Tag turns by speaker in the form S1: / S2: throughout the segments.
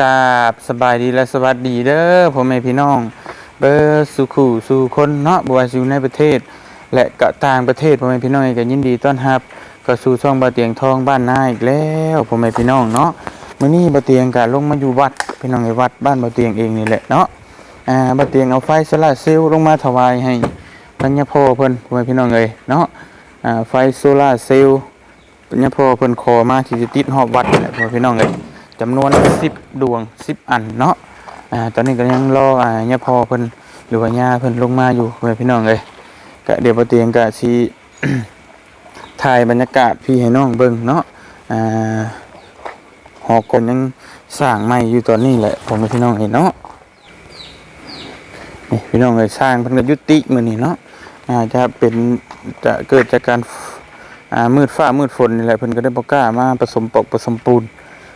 S1: กราบสบายดีและสวัสดีเด้อพ่อแม่พี่น้อง เบอร์สุขูสู่คนเนาะบว่าสิอยู่ในประเทศ และก็ต่างประเทศพ่อแม่พี่น้องก็ยินดีต้อนรับก็สู่ช่องบาเตียงทองบ้านนาอีกแล้วพ่อแม่พี่น้องเนาะมื้อนี้บาเตียงก็ลงมาอยู่วัดพี่น้องในวัดบ้านบาเตียงเองนี่แหละเนาะอ่าบาเตียงเอาไฟโซลาร์เซลล์ลงมาถวายให้ปัญญาพ่อเพิ่นพ่อแม่พี่น้องเอ้ยเนาะอ่าไฟโซลาร์เซลล์ปัญญาพ่อเพิ่นขอมาที่จะติดรอบวัดนี่แหละพ่อพี่น้องเอ้ย จำนวน10ดวง10อันเนาะอ่าตอนนี้ก็ยังรออ่าย่าพ่อเพิ่นหรือว่ายาเพิ่นลงมาอยู่เพื่อนพี่น้องเลยก็เดี๋ยวบ่เตียงก็สิถ่ายบรรยากาศพี่ให้น้องเบิ่งเนาะอ่าหอกคนยังสร้างใหม่อยู่ตอนนี้แหละผมพี่น้องเห็นเนาะนี่พี่น้องเลยสร้างเพิ่นก็ยุติมื้อนี้เนาะอ่าจะเป็นจะเกิดจากการอ่ามืดฟ้ามืดฝนนี่แหละเพิ่นก็ได้บ่กล้ามาผสมปอกผสมปูน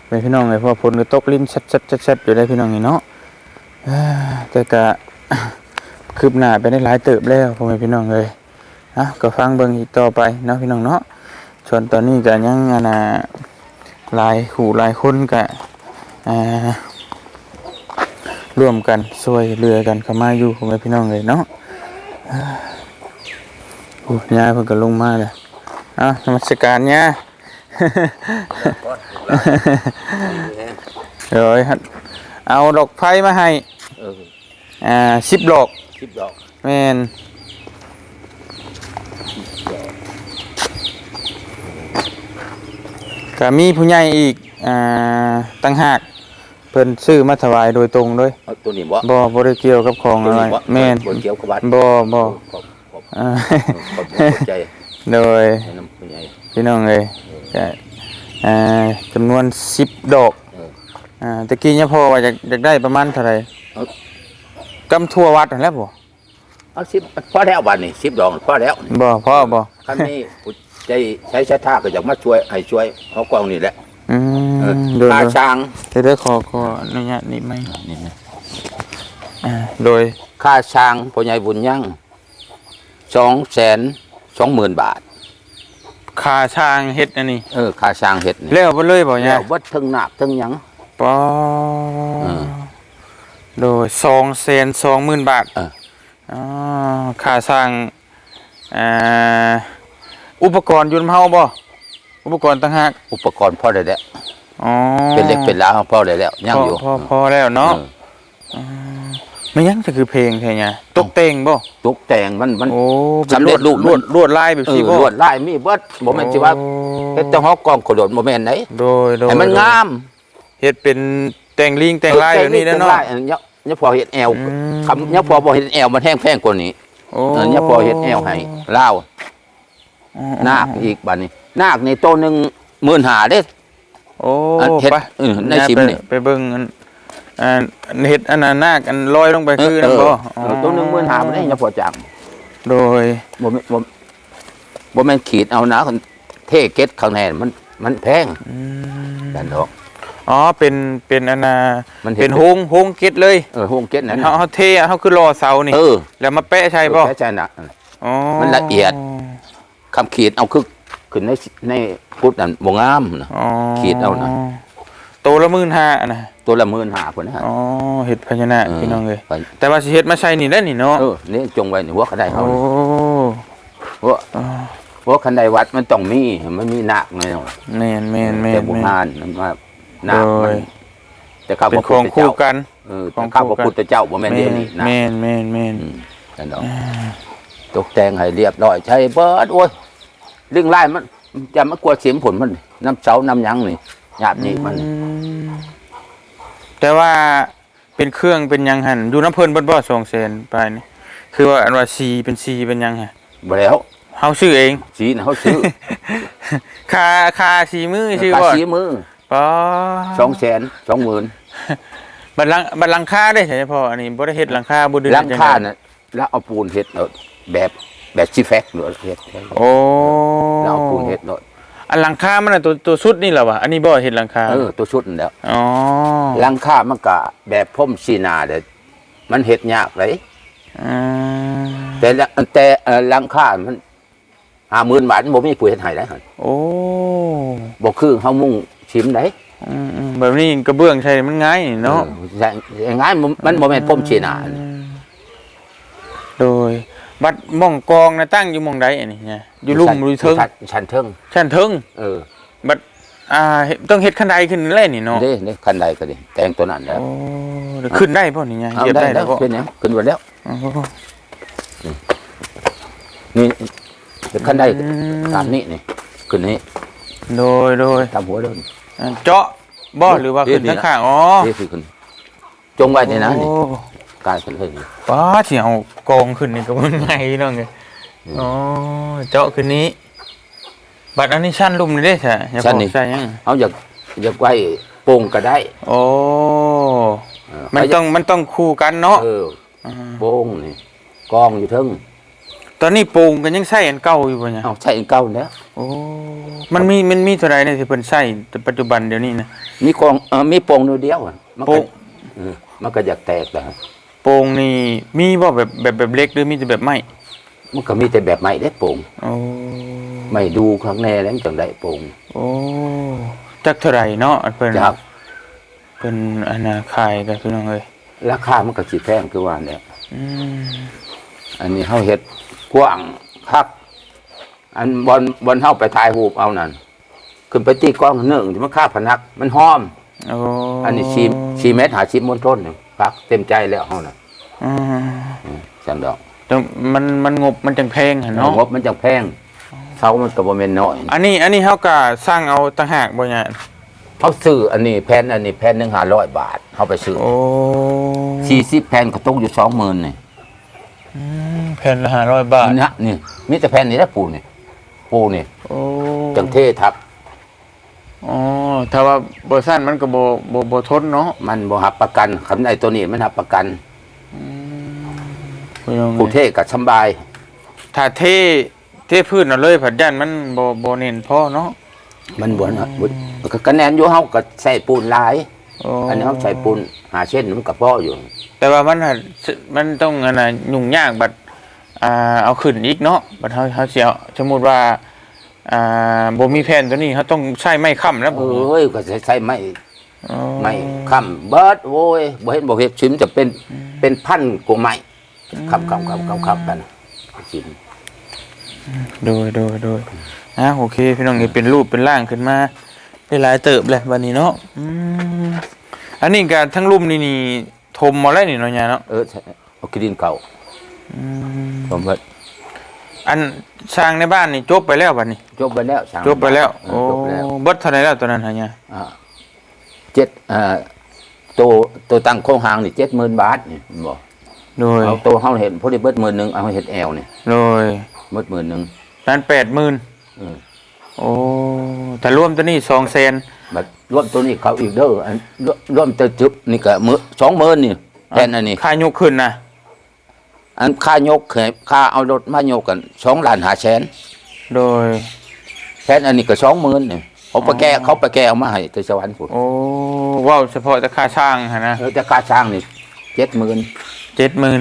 S1: ไปพี่น้องเลยเพราะฝนก็ตกลิ้นชัดชัดชัดชัดอยู่ได้พี่น้องนี่เนาะแต่ก็คืบหน้าไปได้หลายเติบแล้วพ่อแม่พี่น้องเลยนะก็ฟังเบิ่งอีกต่อไปเนาะพี่น้องเนาะส่วนตอนนี้ก็ยังอนน่ะหลายขู่หลายคนก็ร่วมกันช่วยเหลือกันเข้ามาอยู่พ่อแม่พี่น้องเลยเนาะอ่าโอ้ยายเพิ่นก็ลงมาเลยอะนมัสการเนี่ย ดี๋ยวฮะเอาดอกไฟมาให้
S2: เออ
S1: อ่าสิบดอก
S2: สิบดอก
S1: แมนก็มีผู้ใหญ่อีกอ่าตั้งหากเพิ่นซื้อมาถวายโดยตรงด้วย
S2: เอาตัวนี้บ่
S1: บ่บ่ได้เกี่ยวกับของ
S2: ตัว
S1: อะไร
S2: นี้บ่
S1: แม่น
S2: บ่เกี่ยวกับวัด
S1: บ่บ่
S2: ขอบขอบ
S1: อ่า
S2: ขอบขอบใจ
S1: โดย
S2: ให้น้ำผู้ใหญ่
S1: พี่น้องเอ้ยก็อ่า จำนวน10ดอก
S2: เออ
S1: อ่าตะกี้เนี่ยพ่อว่าอยากอยากได้ประมาณเท่าไหร่
S2: เอา
S1: กำทั่ววัดนั่นแหล้วบ่
S2: เอาสิบพอแล้วบัดนี้สิบดอกพอแล้ว
S1: บ่พ่อบ่
S2: คันนี้ผู้ใจใช้ชะท่าก็อยากมาช่วยให้ช่วยเขากองนี่แหละ
S1: อื
S2: เออ
S1: มโดย
S2: ตาช้าง
S1: เดี๋ยวเดี๋ยวขอขออนุญาตนี่ไหม
S2: นี่นะ
S1: อ่าโดย
S2: ค่าช้างผู้ใหญ่บุญยังสองแสนสองหมื่นบาท
S1: ค่าช่างเฮ็ดอันนี้
S2: เออค่าช้างเห็ดนี่
S1: แล้วบ่เลยบ่
S2: แล้
S1: เนี่ยว
S2: วัดทั้งหนักทั้งหยัง
S1: ปอ
S2: เออ
S1: โดย220,000บาท
S2: เออ
S1: อ๋อค่าช่างอ่าอุปกรณ์อยุ่นำเฮาบ่อุปกรณ์ต่างหาก
S2: อุปกรณ์พ่อได้แล้ว
S1: อ๋อ
S2: เป็นเล็กเป็นล้าวพ่อได้แล้วยังอยู่
S1: พอพอพอแล้วเนาะ
S2: เออ
S1: ไม่ยังจะคือเพลงแท้เนี่ยตกแต่งบ่
S2: ตกแต่งมันมัน
S1: โอ้เป็น
S2: สำเร็จรูป
S1: ลวดลวดลายแบบ
S2: เอ
S1: นี้
S2: อ
S1: บ่
S2: ลวดลายมีเบิดบ่แม่นสิว่าเฮ็ดแต่ฮอกกองขดดบ่แม่นไหน
S1: โดยโดย
S2: ให้มัน
S1: โดย
S2: งาม
S1: เฮ็ดเป็นแต่งลิงแต่งลายแบบนี้นะเนาะ
S2: แต่งลยอัเนี่ยเนี่ยพอเฮ็ดแอว
S1: อืม
S2: คำเนี่ยพอบ่เฮ็ดแอวมันแห้งแพงกว่านี้
S1: โอ้
S2: เออเนี่ยพอเฮ็ดแอวให้ลาว
S1: อ๋อ
S2: นาคอีกบัดนี้ นาคนี่โตวหนึง15,000เด้
S1: โอ้
S2: อันเฮ็ด
S1: ไป
S2: เออในซิมนี่
S1: ไปไปเบิ่งอัน อันอันเฮ็ดอันนั้นนาคอันลอยลงไป
S2: เอ
S1: คือ
S2: อ
S1: นั่น
S2: เอ
S1: บ่
S2: อเออโตวหนึง15,000บ่ได้เนี่ยพอจัง
S1: โดย
S2: บ่แม่นบ่บ่แม่นขีดเอานะคนเทเก็ตข้างในมันมันแพง
S1: อืม
S2: กันดอก
S1: อ๋อเป็นเป็นอันน่ะ
S2: มันเฮ็ด
S1: เป็นโฮงโฮงเก็ดเลย
S2: เออโฮงเก็ตนั่น
S1: เฮาเฮาเทเฮาคือรอเสานี่
S2: เออ
S1: แล้วมาแปะใช่บ่
S2: แค่ใจน่ะ
S1: อ๋อ
S2: มันละเอียดคำขีดเอาคือขึ้นในในพุทธนั่นบ่งามนะ
S1: อ๋อ
S2: ขีดเอานะ
S1: โตละ15,000อันน่ะ
S2: ตัวละหมื่นห้าคนนะฮะ
S1: อ๋อเฮ็ดพญานาคพี่น้องเอ้ย
S2: ไป
S1: แต่ว่าสิเฮ็ดมาใช้นี่ได้นี่เนาะ
S2: เออนี่จงไว้ในหัวขันไดเขา
S1: โอ้
S2: หัวหัวขันไดวัดมันต้องมีมันมีนาคหน่อย
S1: แม่นแม่นแม่
S2: แต่
S1: น
S2: โบุ
S1: แม่น
S2: ญานมันว่านาคมัน
S1: โดย
S2: แต่ข้า
S1: เป็
S2: พ
S1: น
S2: ระ
S1: ข
S2: พุ
S1: อ
S2: ท
S1: ง
S2: ธ
S1: คู่
S2: เจ้า
S1: กัน
S2: เออ
S1: ของ
S2: แต่ข้าพ
S1: คู่
S2: ระ
S1: กัน
S2: พุทธเจ้าบ่แม่นเดียวนี้นะ
S1: แม่นแม่นแม่น
S2: อืมนั่นดอกตกแต่งให้เรียบร้อยใช้เบิดโอ้ยเรื่องไล่มันจะมากลัวเสียมผลมันน้ำเสาน้ำหยังนี่ หยาบนี่มัน
S1: อืมแต่ว่าเป็นเครื่องเป็นหยังหันอยู่น้ำเพิ่นเบิดบ่2แสนไปนี่คือว่าอันว่าสีเป็นสีเป็นหยังฮะ
S2: บ่แล้ว
S1: เฮาซื้อเอง
S2: สีน่ะเขาซื้อ
S1: ค่าค่าสีมือชื่อ
S2: ค่า
S1: บ่
S2: สีมือ
S1: ป๋อ
S2: สองแสนสองหมื่น
S1: บัดหลังบัดหลังคาได้ใช่พ่ออันนี้บ่ได้เฮ็ดหลังคาบ่ได้
S2: หลังคาน่ะแล้วเอาปูนเฮ็ดเนาะแบบแบบซีแฟกเนาะเฮ็ด
S1: โอ้
S2: แล้วเอาปูนเฮ็ดเนาะ
S1: อันหลังคามันน่ะตัวตัวสุดนี่เหรอวะอันนี้บ่เฮ็ดหลังคา
S2: เออตัวชุดนั่นแหล้ว
S1: อ๋อ
S2: หลังคามันก็แบบพ่มซีนาเด้มันเฮ็ดยากเลย
S1: อืม
S2: แต่ละแต่เอ่อหลังคามัน50,000บาทบ่มีผู้เฮ็ดให้ได้หั่น
S1: โอ้
S2: บ่คือเฮามุ่งชิมได้
S1: อืมอืมแบบนี้กระเบื้องใช่มันง่ายนี่เนาะ
S2: ออใช่ง่ายมันมันบ่แม่นพรมชีนา
S1: โดย บัดหม่องกองนะตั้งอยู่หม่องใดอันนี้เนี่ยอยู่ลุ่มอยู่เทิง
S2: ชั้นชั้นเทิง
S1: ชั้นเทิง
S2: เออ
S1: บัดอ่าเฮ็ดต้องเฮ็ดคันไดขึ้นเลยนี่เนาะ
S2: เด้เด้คันใดก็ดิแต่งตัวนั้นแล้ว
S1: โอ้เดี๋ยวขึ้นได้ป่ะนี่ไง
S2: เอา
S1: เหยียบ
S2: ได้
S1: ได้
S2: แล้
S1: แล้ววป่ะ
S2: เป็นหยังขึ้นมาแล้ว
S1: โอ้
S2: นี่เป็นคันใด
S1: อืม
S2: ตามนี้นี่ขึ้นนี้
S1: โดยโดย
S2: ตามหัวเดิน
S1: อ่าเจาะบ่หรือว่าขึ้น
S2: นี่
S1: ข้างๆอ๋อ
S2: นี่คือขึ้นจงไว้ในนั้นนี่
S1: โอ้
S2: กลายเป็นเรื่องนี้
S1: ป้าเสียเอากองขึ้นนี่ก็มันไงน้องไง
S2: อืม
S1: อ๋อเจาะขึ้นนี้บัดอันนี้ชั้นลุ่มนี่ได้ใช่อย่า
S2: ชั้
S1: บ
S2: น
S1: อ
S2: นี่
S1: กใช่ยัง
S2: เอาอยากอยากไว้โป่งก็ได้
S1: โอ้
S2: เออ
S1: มันต้องมันต้องคู่กันเนาะ
S2: เออาโป่งนี่กองอยู่เทิง
S1: ตอนนี้ปรุงกันยังใส่อันเก่าอยู่ป่ะเนี่ย
S2: เอาใช่เก่าแล้ว
S1: โอ้มันมีมันมีเท่าไรเนี่ยที่เพิ่นใส่แต่ปัจจุบันเดี๋ยวนี้นะ
S2: มีกองเออมีโป่งตัวเดียวอะมัน
S1: โป่
S2: ก็
S1: ง
S2: เออมันก็อยากแตกแล้ว
S1: โปรงนี่มีบ่แบบแบบแบบเล็กหรือมีแต่แบบไม้
S2: มันก็มีแต่แบบใหม่ได้โป่ง
S1: โอ้
S2: ไม่ดูครั้งแน่แล้วจังได้โป่ง
S1: โอ้จักเท่าไหร่เนาะอันเพิ่น
S2: จาก
S1: เพิ่นอันน่ะขายกันพี่น้องเอ้ย
S2: ราคามันก็สิแพงคือว่าเนี่ย
S1: อืม
S2: อันนี้เฮาเฮ็ดกว้างคักอันบอลบอลเฮาไปถ่ายรูปเอานั่นขึ้นไปตีกล้องหนึ่งที่มันค่าพนัก มันหอม
S1: โอ้
S2: อันนี้ชีชีเมตรหาชิมมนต้นหนึ่ง พักเต็มใจแล้วเฮาน่ะ
S1: อืม
S2: อืมจังดอก
S1: แต่มันมันงบมันจังแพงหั่นเนาะ
S2: งบมันจังแพงเสามันก็บ่แม่นน้อย
S1: อันนี้ อันนี้เฮาก็สร้างเอาต่างหากบ่เนี่ย
S2: เขาซื้ออันนี้แผ่นอันนี้แผ่นหนึง500บาทเฮาไปซื้อ
S1: โอ้
S2: 40แผ่นก็ตกอยู่20,000นี่
S1: อืมแผ่นละ500บาท
S2: นี่นะนี่มีแต่แผ่นนี้แหละปูนี่ปูนี่
S1: โอ้
S2: จังเททับ
S1: อ๋อถ้าว่าบ่สั้นมันก็บ่บ่บ่ทนเนาะ
S2: มันบ่รับประกันคำไอ้ตัวนี้มันรับประกัน
S1: พี่น้อง
S2: ผู้เทศก็สำบาย
S1: ถ้าเทเทพื้นเอาเลยผัดยันมันบ่บ่เน้นพอเนาะ
S2: มันบ่นะบ่มันก็คะแนนอยู่เฮาก็ใส่ปูนหลาย
S1: โอ้
S2: อันนี้เขาใส่ปูนหาเส้นมันก็พออยู่
S1: แต่ว่ามันน่ะมันต้องอันน่ะยุ่งยากบัดอ่าเอาขึ้นอีกเนาะบัดเฮาเฮาสิเอาสมมุติว่า อ่าบ่มีแผ่นตัวนี้เฮาต้องใช้ไม้ค้ำแล้ว
S2: เอ้ยก็ใส่ใส่ไม้
S1: อ๋อ
S2: ไม้ค้ำเบิดโอ้ยบ่เห็นบ่เฮ็ดชิมจะเป็นเป็นพันกว่าไม้ค้ำค้ำค้ำค้ำค้ำกันชิม
S1: โดยโดยโดยอะโอเคพี่น้องนี่เป็นรูปเป็นร่างขึ้นมาได้หลายเติบเลยบัดนี้เนาะอืมอันนี้ก็ทั้งรูปนี่นี่ทมมาแล้วนี่เนาะยายเนาะ
S2: เออใช่เอากระดินเก่า
S1: อืม
S2: ผมเบิด
S1: อันสร้างในบ้านนี่จบไปแล้วบัดนี้
S2: จบไปแล้วสั่ง
S1: จบไปแล้ว
S2: เอ
S1: โอ้
S2: อจบแล้ว
S1: เบิดเท่าไหร่แล้วตอนนั้นฮะเนี่ย
S2: อ่าเจ็ดอ่าตัวตัวตั้งโครงหางนี่70,000บาทนี่บ่
S1: โดย
S2: เอาตัวเฮาเห็นพอดีเบิดหมื่นหนึงเอาเฮ็ดแอวนี่
S1: โดย
S2: เบิดหมื่นหนึง
S1: นั้นแปดหมื่น
S2: เออ
S1: โอ้แต่รวมตัวนี้สองแสน
S2: บัดรวมตัวนี้เขาอีกเด้ออันรวมรวมตัวจุบนี่ก็มื้อ20,000นี่แทนอันนี้
S1: ค่ายกขึ้นนะ
S2: อันค่ายกเคยค่าเอารถมายกกันสองล้านหาแสน
S1: โดย
S2: แสนอันนี้ก็สองหมื่นเนี่ยเขาไปแก้เขาไปแก้เอามาให้ที่สวรรค์พุ่น
S1: โอ้ว้าวเฉพาะแต่ค่าช่างฮะนะ
S2: เออแต่ค่าช่างนี่เจ็ดหมื่น
S1: เจ็ดหมื่น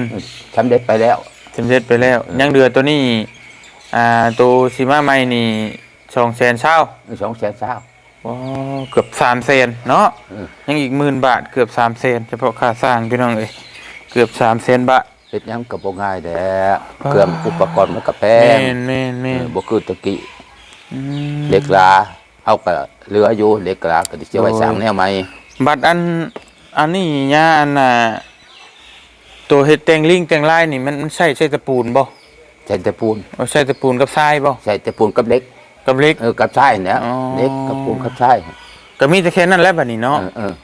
S2: ทำเด็ดไปแล้ว
S1: เต็มเสร็จไปแล้ว ยังเดือตัวนี้ อ่าตัวซีมาใหม่นี่สองแสนเช่า
S2: สองแสนสาม
S1: โอ้เกือบสามแสนเนาะ
S2: เออ
S1: ยังอีกหมื่นบาทเกือบสามแสนเฉพาะค่าสร้างพี่น้องเอ้ยเกือบสามแสนบาท
S2: เฮ็ดหยังก็บ่ง่ายแด้เครื่องอุปกรณ์มันก็แพ
S1: แม่
S2: ง
S1: นแม่นแม่
S2: เอนอบ่คือตะกี้
S1: อืม
S2: เหล็กลาเฮาก็เหลืออยู่เหล็กลาก็สิไว้
S1: โอ้ย
S2: สร้างแนวใหม่
S1: บัตรอันอันนี้ย่าอันน่ะตัวเฮ็ดแต่งลิงแต่งลายนี่มันมันใช่ใช่ตะปูนบ่
S2: ใช้แต่ปูน
S1: เอาใช่ตะปูนกับทรายบ่
S2: ใช้แต่ปูนกับเหล็ก
S1: กับเหล็ก
S2: เออกับทรายเนี่ย
S1: อ๋อ
S2: เหล็กกับปูนกับทราย
S1: ก็มีแต่แค่นั้นแหละบัดนี้เนาะ
S2: เออเออ
S1: โอ้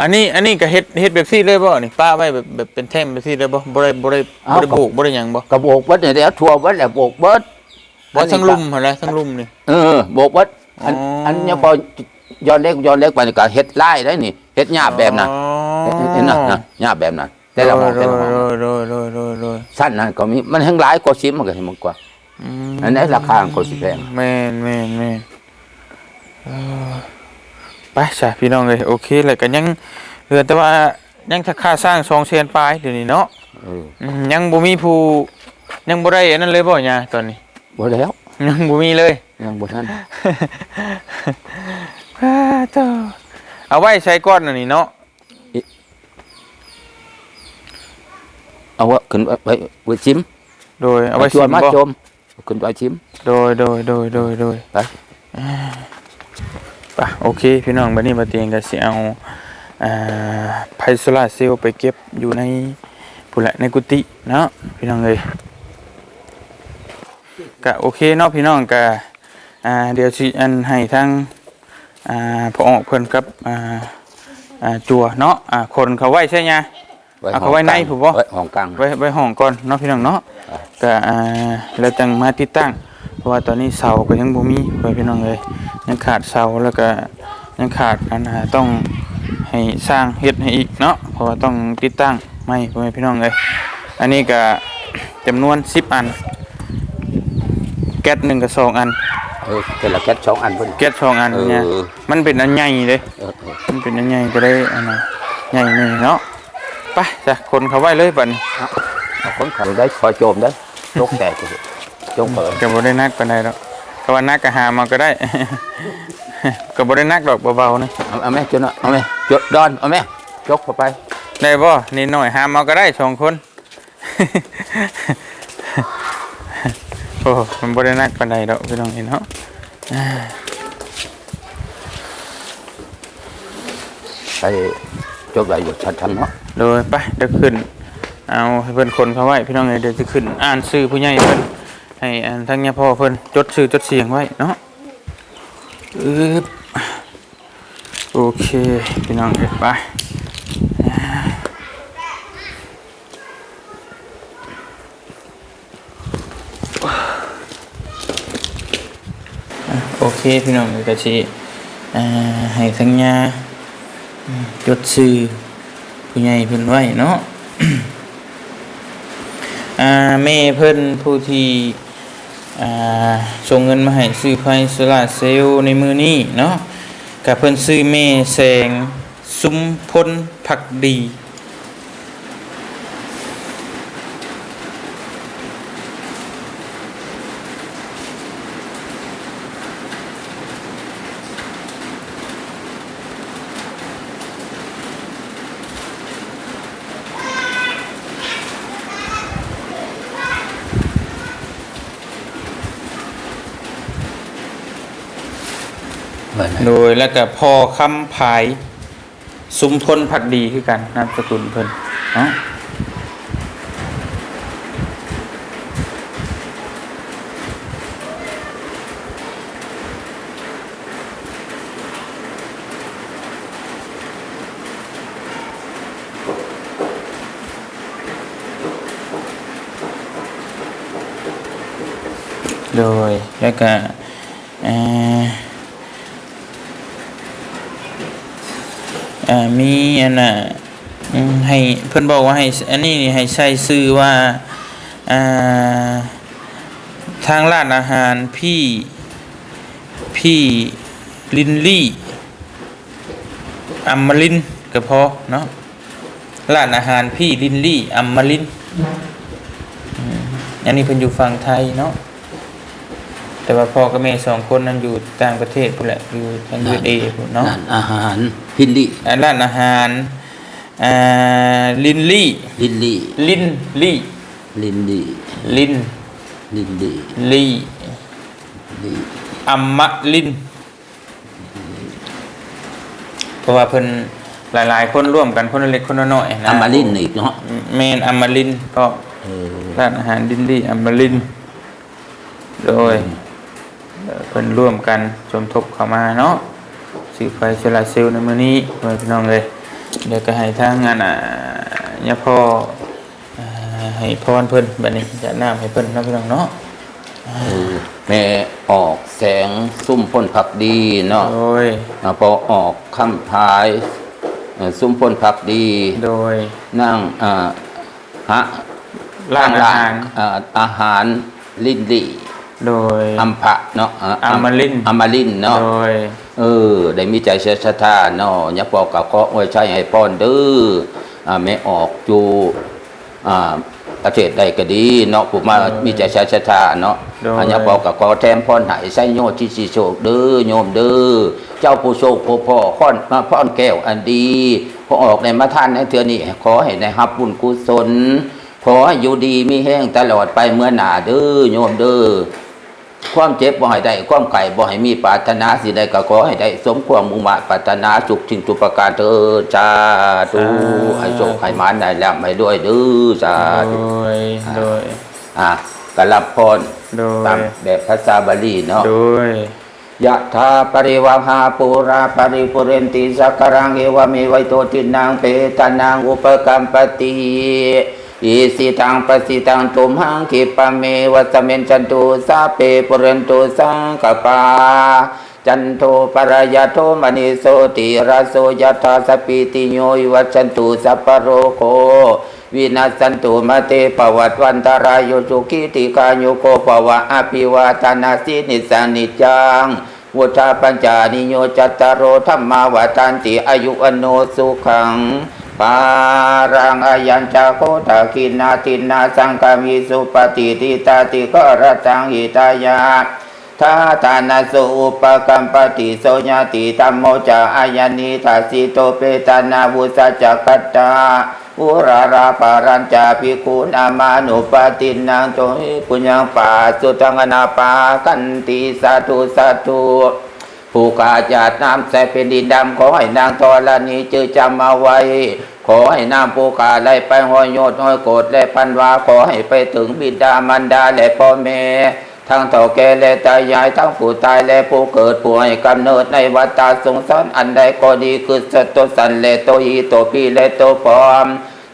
S1: อันนี้อันนี้ก็เฮ็ดเฮ็ดแบบซี่เลยบ่นี่ป้าไว้แบบแบบเป็นแท่งแบบซี่เลยบ่บ่ได้บ่ได้บ่ได้ปลูกบ่ได้หยังบ่
S2: กระโบกเบิดเนี่ยเดี๋ยวทั่วเบิดแล้วโบกเบิด
S1: บ่ทั้งลุ่มหั่นแหละทั้งลุ่มนี่
S2: เออโบกเบิดอัน
S1: อ๋ออั
S2: อันเนี้ยพอย้อนเล็กย้อนเล็กไปนี่ก็เฮ็ดไล่ได้นี่เฮ็ดหญ้าแบบนั้น
S1: อ๋อ
S2: เห็นนะนะหญ้าแบบนั้นแต่ละหมองแต่ละหมอง
S1: โดยโดยโดยโดยโดย
S2: สั้นนั้นก็มีมันทั้งหลายกว่าชิมมันก็เห็นมันกว่า
S1: อืม
S2: อันไหนราคามันก็สิแพง
S1: แม่นแม่นแม่นเออ ไปจ้ะพี่น้องเลยโอเคเลยก็ยังเหลือแต่ว่ายังถ้าค่าสร้างสองแสนปลายเดี๋ยวนี้เนาะ
S2: เออ
S1: อืมยังบ่มีผู้ยังบ่ได้อันนั้นเลยบ่เนี่ยตอนนี้
S2: บ่แล้ว
S1: ยังบ่มีเลย
S2: ยังบ่ทัน
S1: เอเจ้าเอาไว้ใช้ก้อนอันนี้เนาะ
S2: เอาว่าขึ้นไปไปไปชิม
S1: โดยเอาไว้
S2: ชวนมา
S1: บ่
S2: ชมขึ้นไปชิม
S1: โดยโดยโดยโดยโดย
S2: ไป
S1: ปะโอเค พี่น้องบัดนี้มาเตียงก็สิเอาอ่าไพโซลาร์เซลล์ไปเก็บอยู่ในพุ่นแหละในกุฏิเนาะพี่น้องเอ้ยก็โอเคเนาะพี่น้องก็อ่าเดี๋ยวสิอันให้ทางอ่าพอออกเพิ่นกับอ่าอ่าจัวเนาะอ่าคนเขาไว้ใช่ไหมเอาเขาไว้ในผมบ่
S2: ไว้ห้องกลาง
S1: ไว้ไว้ห้องก่อนเนาะพี่น้องเนาะก็อ่าแล้วจังมาติดตั้งเพราะว่าตอนนี้เสาก็ยังบ่มีไว้พี่น้องเลย ยังขาดเสาแล้วก็ยังขาดอันน่ะต้องให้สร้างเฮ็ดให้อีกเนาะเพราะว่าต้องติดตั้งไม้ไว้พี่น้องเลยอันนี้ก็จำนวน10อัน แก๊สหนึ่งกับสองอัน
S2: เออแต่ละแก๊สสองอันเพิ่น
S1: แก๊สสองอันเนี่ย
S2: เออ
S1: มันเป็นอันใหญ่เลย
S2: เออเออ
S1: มันเป็นอันใหญ่ก็ได้อันน่ะใหญ่นี่เนาะไปจ้ะคนเขาไว้เลยบัดนี้
S2: เอาคนขับได้คอยโจมได้ยกแตกก็สิยกเปิด
S1: ก็บ่ได้นักปานใดดอก ก็ว่านักก็หามาก็ได้ ก็บ่ได้นักดอกเบาๆนี่
S2: เอาเอาแม่จนเอาเอาแม่จดดอนเอาแม่ยกเข้าไป
S1: ได้บ่นิดหน่อยหามาก็ได้สองคน โอ้มันบ่ได้นักปานใดดอกพี่น้องเห็นเนาะ
S2: ไปจบได้อยู่ชันๆเนาะ
S1: โดยไปเดี๋ยวขึ้น เอาให้เพิ่นคนเขาไว้พี่น้องเอ้ยเดี๋ยวจะขึ้น อ่านชื่อผู้ใหญ่เพิ่น ให้อันทั้งยาพ่อเพิ่นจดชื่อจดเสียงไว้เนาะอึ๊บโอเคพี่น้องเอ้ยไปโอเคพี่น้องเอก็สิอ่าให้ทั้งยาจดชื่อผู้ใหญ่เพิ่นไว้เนาะอ่าแม่เพิ่นผู้ที่ ส่งเงินมาให้ซื้อไฟโซลาเซลล์ในมือนี้เนาะกับเพิ่นซื้อเมแสงสุมพลผักดี โดยแล้วก็พอคำภายสุมพลผักดีคือกันนามสกุลเพิ่นเนาะโดยแล้วก็เอ่อ อ่ามีอั น่ะให้เพิ่อนบอกว่าให้อันนี้นี่ให้ใช้ชื่อว่าอ่าทางร้านอาหารพี่พี่ลินลี่อัมมารินก็พอเนาะร้านอาหารพี่ลินลี่อัมมารินอันนี้เพิ่นอยู่ฝั่งไทยเนาะ แต่ว่าพ่อกับแม่สองคนนั้นอยู่ต่างประเทศพุ่นแหละอยู่ทาง USA พุ่นเนาะ
S2: ร้านอาหารพินลี่
S1: อ่าร้านอาหารอ่าลินลี่
S2: ลินลี่
S1: ลินลี่
S2: ลินลี่
S1: ลิน
S2: ลินลี่
S1: ลี่
S2: ลี่
S1: อัมมะลิน เพราะว่าเพิ่นหลายๆ คนร่วมกันคนละเล็กคนละน้อยนะ
S2: อามาลินอีกเนาะ
S1: เมนอัมมาลินก็
S2: เออ
S1: ร้านอาหารลินลี่อัมมาลินโดย เอ่อเพิ่นร่วมกันสมทบเข้ามาเนาะซื้อไฟโซลาร์เซลล์ในมื้อนี้ไว้พี่น้องเลยเดี๋ยวก็ให้ทางงานอะยาพ่ออ่าให้พรเพิ่นบัดนี้จะน้ำให้เพิ่นเนาะพี่น้องเนาะ
S2: เออแม่ออกแสงซุ่มพ่นผักดีเนาะ
S1: โดย
S2: อ่าพอออกคำพายเอ่อซุ่มพ่นผักดี
S1: โดย
S2: นั่งอ่าฮะ
S1: ร้านอาหาร
S2: อ่าอาหารลินลี่
S1: โดย
S2: อัมพะเนาะอ่า
S1: อมรินทร์
S2: อมรินทร์เนาะ
S1: โดย
S2: เออ ได้มีใจเสียสถาเนาะอย่าปอกกับก็อวยใจให้ป้อนเด้ออ่าไม่ออกจูอ่าประเทศใดก็ดีเนาะผู้มามีใจชาชาชาเนาะ
S1: โดย
S2: อันนี้บอกกับขอแทมพรใหายไสโยที่สิโชคเด้อโยมเด้อเจ้าผู้โชคผู้พ่อค้อนมาพรแก้วอันดีพอออกในมาท่านในเทือนี้ขอให้ได้รับบุญกุศลขอให้อยู่ดีมีแห้งตลอดไปเมื่อหนาเด้อโยมเด้อ ความเจ็บบ่ให้ได้ ความไก่บ่ให้มีปรารถนาสิได้ก็ขอให้ได้ สมความมุ่งมั่นปรารถนาสุขสิ่งทุกประการเถิดสาธุให้โชคให้หมานได้แล้วให้ด้วยเด้อสา
S1: โด
S2: ธุ
S1: ยโดย
S2: อะกรับพร
S1: โด
S2: ตาม
S1: ย
S2: แบบภาษาบาลีเนาะ
S1: โดย
S2: ยะถาปริวังหาปูราปริปุเรนติสักการังเอวเมวัยโตทินังเปตานังอุปกัมปติ อิสิตังปสิตังตุมหังคิปะเมวัสเมนจันตุสาเปปุเรนตุสังกปาจันโทปรายาโทมณิโสติราโสยะธาสปิติโยวิวัชันตุสัพโรโควินาสันตุมาเตปวัตวันตรายโยสุขิติกาโยโกปวะอภิวาทนาสินิสานิจังวุฒาปัญจานิโยจัตตารโธรรมาวาตันติอายุอโนสุขัง ปารังอายัญจาโคตาคินาตินาสังกามิสุปฏิทิตาติกรตังหิตายาทาทานาสุอุปกัมปติโสญาติตัมโมจาอายานิทัสิโตเปตานาบุสจักกัตตาอุราราปารัญจาภิกขุนามานุปตินังโตหิปุญญปาสุตังอนาปากันติสาธุสาธุ ผู้กาจาดน้ำใส่เป็นดินดำขอให้นางตอลนีจือจำเอาไว้ ขอให้นางผู้กาไล่ไปห้อยโยดห้อยโกรธและพันวาขอให้ไปถึงบิดามารดาและพ่อแม่ทั้งเถ่าแก่และตายายทั้งผู้ตายและผู้เกิดผู้ให้กำเนิดในวัฏสงสารอันใดก็ดีคือสตสันและตัวอีตัวพี่และตัวปอม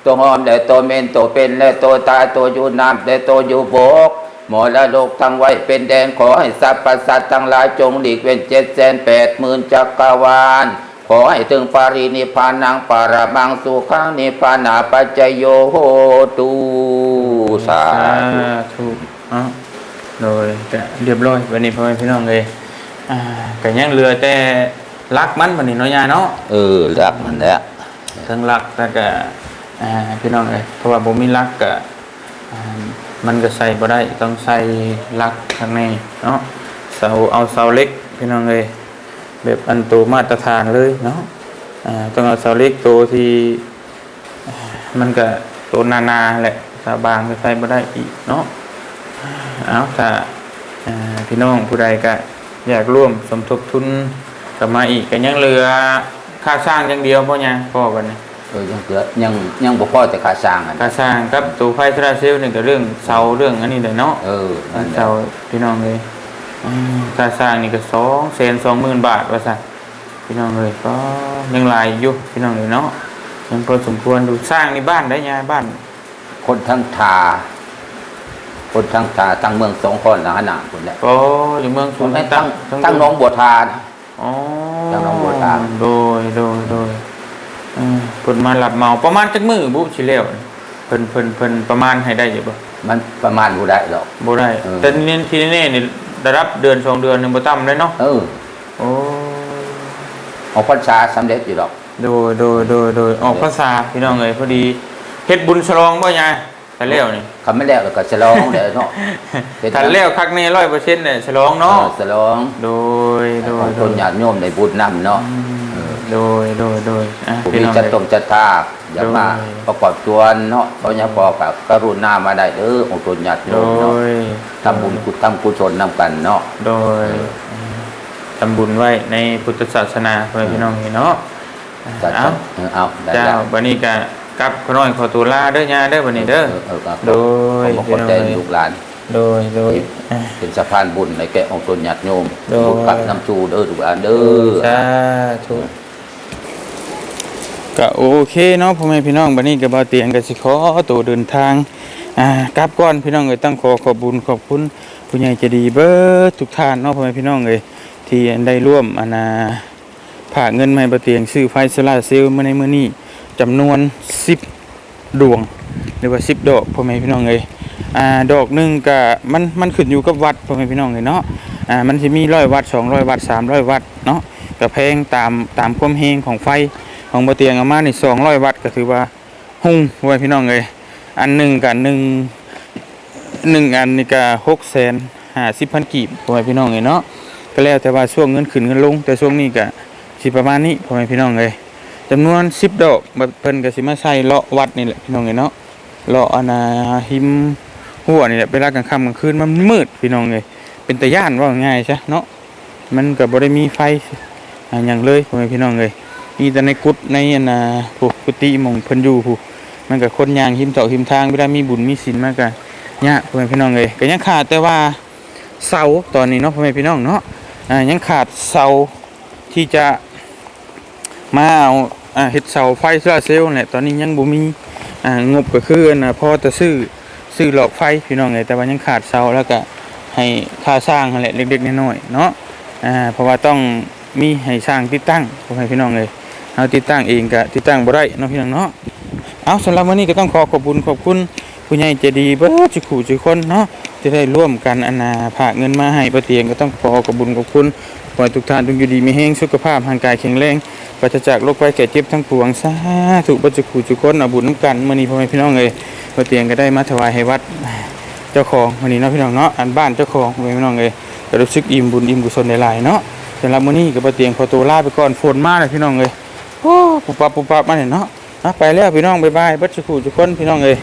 S2: ตัวหอมและตัวเมนตัวเป็นและตัวตายตัวอยู่น้ำและตัวอยู่บก มอละโลกทั้งไว้เป็นแดนขอให้สรรพสัตว์ทั้งหลายจงหลีกเว้นเจ็ดแสนแปดหมื่นจักรวาลขอให้ถึงปารินิพพานังปาระมังสุขังนิพพานาปัจจโยโหตุสา
S1: สา
S2: ธุ
S1: ธุเนาะโดยก็เรียบร้อยวันนี้พ่อแม่พี่น้องเลยอ่าก็ยังเหลือแต่รักมันวันนี้เนาะยาเนาะ
S2: เออรักมันแหละ
S1: ทั้งรักแล้วก็อ่าพี่น้องเลยเพราะว่าบ่มีรักก็อ่า มันก็ใส่บ่ได้ต้องใส่รักข้างในเนาะเสาเอาเสาเล็กพี่น้องเลยแบบอันโตมาตรฐานเลยเนาะต้องเอาเสาเล็กโตที่มันก็โตนาๆแหละสาบางก็ใส่บ่ได้อีกเนาะเอาถ้าพี่น้องผู้ใดก็อยากร่วมสมทบทุนกลับมาอีกก็ยังเหลือค่าสร้างอย่างเดียวเพราะยังพอกันนะ
S2: เออยังเหลือยังยังบ่พอแต่ค่าสร้างอัน
S1: ค่าสร้างครับตัวไฟโซลาร์เซลล์นี่ก็เรื่องเสาเรื่องอันนี้เลยเนาะ
S2: เออนั่นแหละ
S1: เสาพี่น้องเลยอืมค่าสร้างนี่ก็สองแสนสองหมื่นบาทว่าซะพี่น้องเลยก็ยังหลายอยู่พี่น้องเลยเนาะยังพอสมควรดูสร้างในบ้านได้ยังบ้าน
S2: คนทั้งทา คนทั้งทาทั้งเมืองสองคนหลังหนาคนแหละ
S1: ก็อยู่เมือง
S2: ค
S1: สุ
S2: น
S1: น
S2: ทั้งทั้งทั้งหน้องบัวทานะ
S1: อ๋อ
S2: ทั้งหนองบัวตา
S1: โดยโดยโดยอืม เพิ่นมาหลับเมาประมาณจักมือบุชิแล้วเพิ่นเพิ่นเพิ่นประมาณให้ได้อยู่บ่
S2: มันประมาณบ่ได้หรอก
S1: บ่ได้
S2: เออ
S1: แต่นี่ที่นี่นี่ได้รับเดือนสองเดือนหนึงบ่ต่ำเลยเนาะ
S2: เออ
S1: โอ้
S2: เอาพรรษาสำเร็จอยู่หรอก
S1: โดยโดยโดยโดยออกภาษาพี่น้องเอ้ยพอดีเฮ็ดบุญฉลองบ่ยายแต่แล้วนี่
S2: คำไม่แล้วแล้วก็ฉลองเด้อเนาะเฮ็ด
S1: ถ้าแล้วคักแน่100%เนี่ยฉลองเนาะ
S2: ออฉลอง
S1: โดย โด
S2: ข
S1: ย
S2: อง
S1: โด
S2: ค
S1: ย
S2: นญาติโยมในบุญนำเนาะเออ
S1: โดยโดยโดยอะ
S2: ผู้
S1: พี่
S2: มี
S1: น้อง
S2: จัด
S1: เอ้ย
S2: ตรงจัดทาอยากมา
S1: โดย
S2: ประกอบตัวเนาะเขาอยากพอกับกรุณามาได้เด้อองค์ตนญาติโย
S1: โด
S2: มเนาะ
S1: ย
S2: ทำบุญกุศลทำกุศลนำกันเนาะ
S1: โดยทำบุญไว้ในพุทธศาสนาเพื่อนพี่น้องนี่เนาะ
S2: จัด
S1: เอา
S2: เออเอาได้
S1: เจ้า
S2: แล้ว
S1: บันนี้ก็กลับขอน้อยขอตัวลาเด้อยาเด้อบันนี้เด้อ
S2: เออเออครับ
S1: โดย
S2: ขอบคุณใจลูกหลาน
S1: โดยโดยอะ
S2: เป็นสะพานบุญในแก่องค์ตนญาติโยม
S1: โดย
S2: บุญกับน้ำจูเด้อลูกหลานเด้อ
S1: สาธุ ก็โอเคเนาะพ่อแม่พี่น้องบันนี้ก็บ่เตียงก็สิขอตัวเดินทางอ่ากลับก่อนพี่น้องเอ้ยตั้งขอขอบบุญขอบคุณผู้ใหญ่ใจดีเบิดทุกท่านเนาะพ่อแม่พี่น้องเอ้ยที่ได้ร่วมอานาฝาเงินมาบ่เตียงซื้อไฟโซลาเซลล์มาในมื้อนี้จำนวน 10 ดวงหรือว่า 10 ดอกพ่อแม่พี่น้องเอ้ยอ่าดอกหนึงก็มันมันขึ้นอยู่กับวัดพ่อแม่พี่น้องเอ้ยเนาะอ่ามันสิมี100วัตต์200วัตต์300วัตต์เนาะก็แพงตามตามความแรงของไฟ ของบ่เตียงเอามานี่200วัตต์ก็ถือว่าหุ่งพ่อแม่พี่น้องเอ้ยอันหนึ่งกับหนึ่งหนึ่งอันนี่ก็หกแสนห้าสิบพันกีบพ่อแม่พี่น้องเลยเนาะก็แล้วแต่ว่าช่วงเงินขึ้นเงินลง แต่ช่วงนี้ก็สิประมาณนี้พ่อแม่พี่น้องเลยจำนวนสิบดอกบบเพิ่นก็สิมาใส่เลาะวัดนี่แหละพี่น้องเลยเนาะเลาะอนาหิมหัวนี่แหละเวลากลางค่ำกลางคืนมันมืดพี่น้องเลยเป็นตะย่านว่าง่ายใช่เนาะมันก็บ่ได้มีไฟอย่างเลยพ่อแม่พี่น้องเลย มีแต่ในกุฏในอันนะผู้กุฏิมองเพิ่นอยู่ผู้มันก็คนยางหิมเจาะหิมทางเวลามีบุญมีศีลมากก็ยากพ่อแม่พี่น้องเลยก็ยังขาดแต่ว่าเสาตอนนี้เนาะพ่อแม่พี่น้องเนาะอ่ายังขาดเสาที่จะมาเอาอ่าเฮ็ดเสาไฟโซลาเซลล์นั่นแหละตอนนี้ยังบ่มีอ่างบก็คืออันะพอจะซื้อซื้อหลอดไฟพี่น้องเลยแต่ว่ายังขาดเสาแล้วก็ให้ค่าสร้างนั่นแหละเล็กๆน้อยๆเนาะอ่าเพราะว่าต้องมีให้สร้างติดตั้งพ่อแม่พี่น้องเลย เอาติดตั้งเองก็ติดตั้งบ่ได้เนาะพี่น้องเนาะเอาสำหรับวันนี้ก็ต้องขอขอบคุณขอบคุณผู้ใหญ่ใจดีเบิดจุกขู่จุคนเนาะที่ได้ร่วมกันอนาผ่าเงินมาให้ประเตียงก็ต้องขอขอบคุณขอบคุณขอให้ทุกท่านทุกอยู่ดีมีแห้งสุขภาพร่างกายแข็งแรงปราศจากโรคภัยแก่เจ็บทั้งปวงสาธุบัจุกขู่จุคนเอาบุญน้ำกันมื้อนี้พ่อแม่พี่น้องเอ้ยประเตียงก็ได้มาถวายให้วัดเจ้าของวันนี้เนาะพี่น้องเนาะอันบ้านเจ้าของพ่อแม่พี่น้องเอ้ยก็รู้สึกอิ่มบุญอิ่มกุศลหลายๆเนาะสำหรับมื้อนี้ก็ประเตียงขอตัวลาไปก่อนฝนมาเลยพี่น้องเอ้ย โอ้ปุบปับปุบปับมาเนี่ยเนาะอะไปแล้วพี่น้องบายบายบัดสุขุทุกคนพี่น้องเลย